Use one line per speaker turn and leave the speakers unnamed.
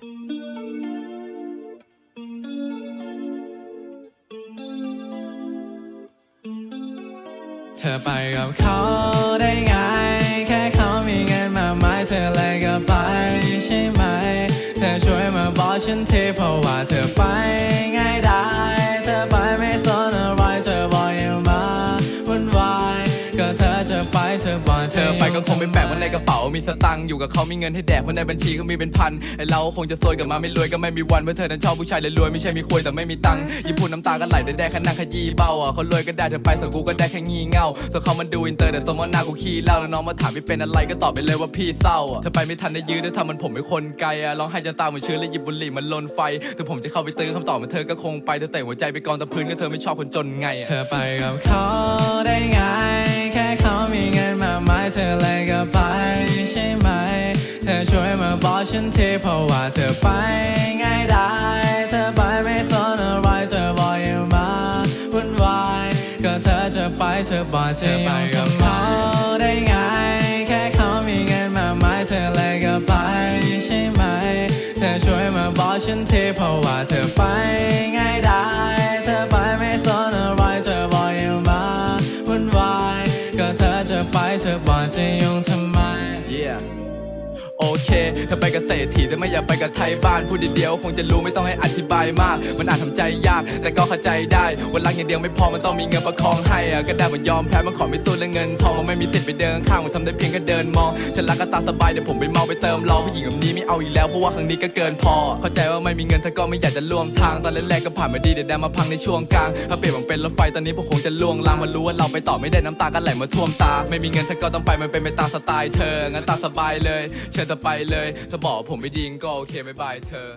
เธอไปกับเขาได้ไง แค่เขามีเงินมาไม้เธอเลยก็ไปใช่ไหม เธอช่วยมาบอกฉันทีเพราะว่าเธอไปง่ายได้ อบอกเธอไปก็
คงไม่แปลกว่าในกระเป๋ามีสตังค์อยู่กับเขามีเงินให้แดกเพราะในบัญชีก็มีเป็นพันไอเราคงจะซวยกับมาไม่รวยก็ไม่มีวันเพราะเธอนั้นชอบผู้ชายรวยๆไม่ใช่มีคุยแต่ไม่มีตังค์ยิ่งพูดน้ำตาก็ไหลได้แดกขนาดขยี้เบ้าอะเขารวยก็ได้เธอไปส่วนกูก็ได้แค่งี่เง่าส่วนเขามันดูอินเตอร์แต่สมมติหน้ากูขี้เหล้าแล้วน้องมาถามไม่เป็นอะไรก็ตอบไปเลยว่าพี่เศร้าอะเธอไปไม่ทันได้ยื้อเธอทำมันผมเป็นคนไกลอะร้องไห้จนตาเหมือนเชื้อแล้วหยิบบุหรี่มันลนไฟแต่ผมจะเข้าไปตื้อคำตอบมันเธอก็คงไปเธอเตะหัวใจไปกองตะพื้นก็เธอไม่ชอบคนจนไง
เธอไปกับเขาได้ไง ฉันทีเพราะว่าเธอไปง่ายได้เธอไปไม่สนอะไรเธอบอกอย่ามาวุ่นวายก็เธอจะไปเธอบอกจะไปกับเขาได้ไงแค่เขามีเงินมากมายเธอเลยก็ไปใช่ไหม เธอช่วยมาบอกฉันทีเพราะว่าเธอไปง่ายได้เธอไปไม่สนอะไรเธอบอกอย่ามาวุ่นวายก็เธอจะไปเธอบอกจะยุ่งทำไม
Yeah โอเคเธอไปกับเศรษฐีแต่ไม่อยากไปกับไทยบ้านพูดเดียวคงจะรู้ไม่ต้องให้อธิบายมาก มันอาจทำใจยาก แต่ก็เข้าใจได้วันรักอย่างเดียวไม่พอมันต้องมีเงินประคองให้อะก็ได้มันยอมแพ้มันขอไม่สู้เรื่องเงินทองมันไม่มีสิทธิ์ไปเดินข้างมันทำได้เพียงแค่เดินมองฉันรักก็ตามสบายเดี๋ยวผมไปเมาไปเติมรอผู้หญิงแบบนี้ไม่เอาอีกแล้วเพราะว่าครั้งนี้ก็เกินพอ เข้าใจว่าไม่มีเงินเธอก็ไม่อยากจะร่วมทางตอนแรกๆก็ผ่านมาดีเดี๋ยวได้มาพังในช่วงกลางถ้าเปลี่ยนมันเป็นรถไฟตอนนี้พวกคงจะล่วงลางมารู้ว่าเราไปต่อไม่ได้น้ำตาก็ไหลมาท่วมตา ไม่มีเงินเธอก็ต้องไปมันเป็นไปตามสไตล์เธองั้นตามสบายเลยเชิญธอไปเลย ถ้าบอกผมไม่ดีก็โอเคไม่บายเธอ